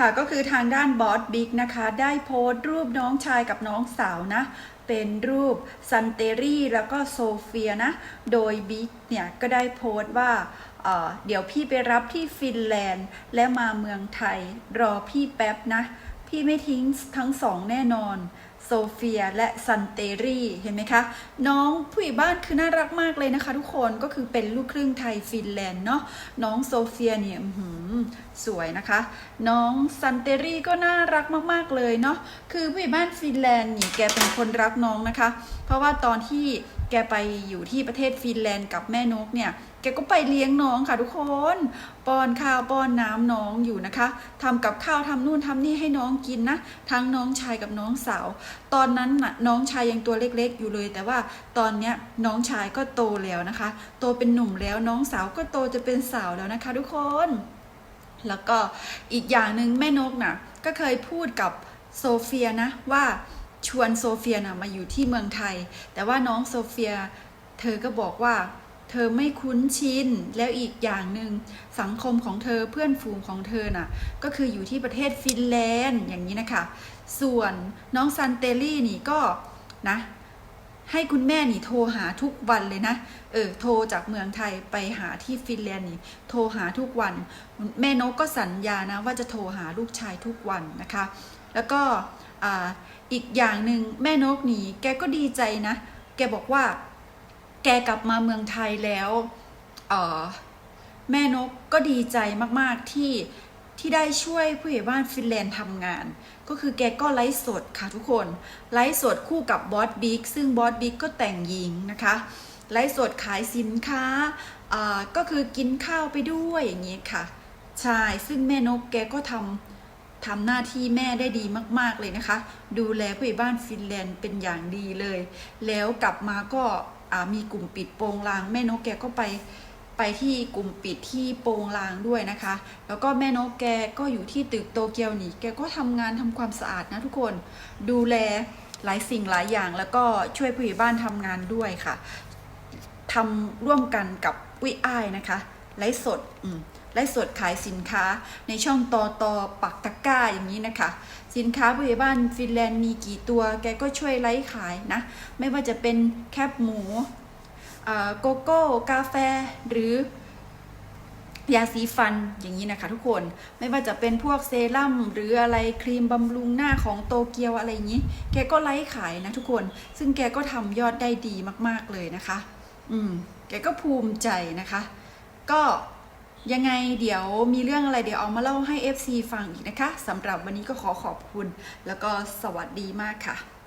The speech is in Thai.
ค่ะก็คือทางด้านบอสบิ๊กนะคะ ได้โพสต์รูปน้องชายกับน้องสาวนะ เป็นรูปซันเตรี่แล้วก็โซเฟียนะ โดยบิ๊กเนี่ย ก็ได้โพสต์ว่าเเดี๋ยวพี่ไปรับที่ฟินแลนด์ และมาเมืองไทย รอพี่แป๊บนะ พี่ไม่ทิ้งทั้งสองแน่นอน โซเฟียและซันเตรีเห็นไหมคะ น้องผู้ใหญ่บ้านคือน่ารักมากเลยนะคะทุกคนก็คือเป็นลูกครึ่งไทยฟินแลนด์เนาะน้องโซเฟียเนี่ยหือสวยนะคะ น้องซันเตรีก็น่ารักมากๆเลยเนาะคือผู้ใหญ่บ้านฟินแลนด์นี่แกเป็นคนรักน้องนะคะ เพราะว่าตอนที่แกไปอยู่ที่ประเทศฟินแลนด์กับแม่นกเนี่ยแกก็ไปเลี้ยงน้องค่ะทุกคน ป้อนข้าวป้อนน้ำน้องอยู่นะคะทำกับข้าวทำนู่นทำนี่ให้น้องกินนะ ทั้งน้องชายกับน้องสาวตอนนั้นน่ะน้องชายยังตัวเล็กๆ อยู่เลย แต่ว่าตอนเนี้ยน้องชายก็โตแล้วนะคะ โตเป็นหนุ่มแล้วน้องสาวก็โตจะเป็นสาวแล้วนะคะ ทุกคน แล้วก็อีกอย่างหนึ่งแม่นกน่ะก็เคยพูดกับโซเฟียนะว่าชวนโซเฟียนะมาอยู่ที่เมืองไทย แต่ว่าน้องโซเฟีย เธอก็บอกว่า เธอไม่คุ้นชินแล้วอีกอย่างหนึ่งสังคมของเธอเพื่อนฝูงของเธอน่ะก็คืออยู่ที่ประเทศฟินแลนด์อย่างนี้นะคะ ส่วนน้องซันเตลลี่นี่ก็นะให้คุณแม่นี่โทรหาทุกวันเลยนะ เออ โทรจากเมืองไทยไปหาที่ฟินแลนด์นี่ โทรหาทุกวัน แม่นกก็สัญญานะว่าจะโทรหาลูกชายทุกวันนะคะ แล้วก็อ,อีกอย่างหนึ่งแม่นกนี่แกก็ดีใจนะ แกบอกว่า แกกลับมาเมืองไทยแล้วแม่นกก็ดีใจมากๆที่ที่ได้ช่วยผู้ใหญ่บ้านฟินแลนด์ทำงาน ก็คือแกก็ไลฟ์สดค่ะทุกคนไลฟ์สดคู่กับบอสบิ๊กซึ่งบอสบิ๊กก็แต่งหญิงนะคะไลฟ์สดขายสินค้าก็คือกินข้าวไปด้วยอย่างนี้ค่ะใช่ซึ่งแม่นกแกก็ทำทำหน้าที่แม่ได้ดีมากๆเลยนะคะ ดูแลผู้ใหญ่บ้านฟินแลนด์เป็นอย่างดีเลย แล้วกลับมาก็ มีกลุ่มปิดโปงลาง แม่นกแกก็ไปไปที่กลุ่มปิดที่โปงลางด้วยนะคะ แล้วก็แม่นกแกก็อยู่ที่ตึกโตเกียวนี่แกก็ทำงานทำความสะอาดนะทุกคนดูแลหลายสิ่งหลายอย่างแล้วก็ช่วยผู้ใหญ่บ้านทำงานด้วยค่ะทำร่วมกันกับวิอ้ายนะคะไลฟ์สดอืม ไลฟ์สดขายสินค้าในช่องตอตอปักตะก้าอย่างนี้นะคะ สินค้าผู้ใหญ่บ้านฟินแลนด์มีกี่ตัว แกก็ช่วยไลฟ์ขายนะ ไม่ว่าจะเป็นแคบหมูอ่าโกโก้ กาแฟหรือยาสีฟันอย่างนี้นะคะทุกคนไม่ว่าจะเป็นพวกเซรั่มหรืออะไรครีมบำรุงหน้าของโตเกียวอะไรอย่างนี้ แกก็ไลฟ์ขายนะทุกคน ซึ่งแกก็ทำยอดได้ดีมากๆเลยนะคะ อืม แกก็ภูมิใจนะคะ ก็ ยังไงเดี๋ยวมีเรื่องอะไรเดี๋ยวเอามาเล่าให้ FC ฟังอีกนะคะสำหรับวันนี้ก็ขอขอบคุณ แล้วก็สวัสดีมากค่ะ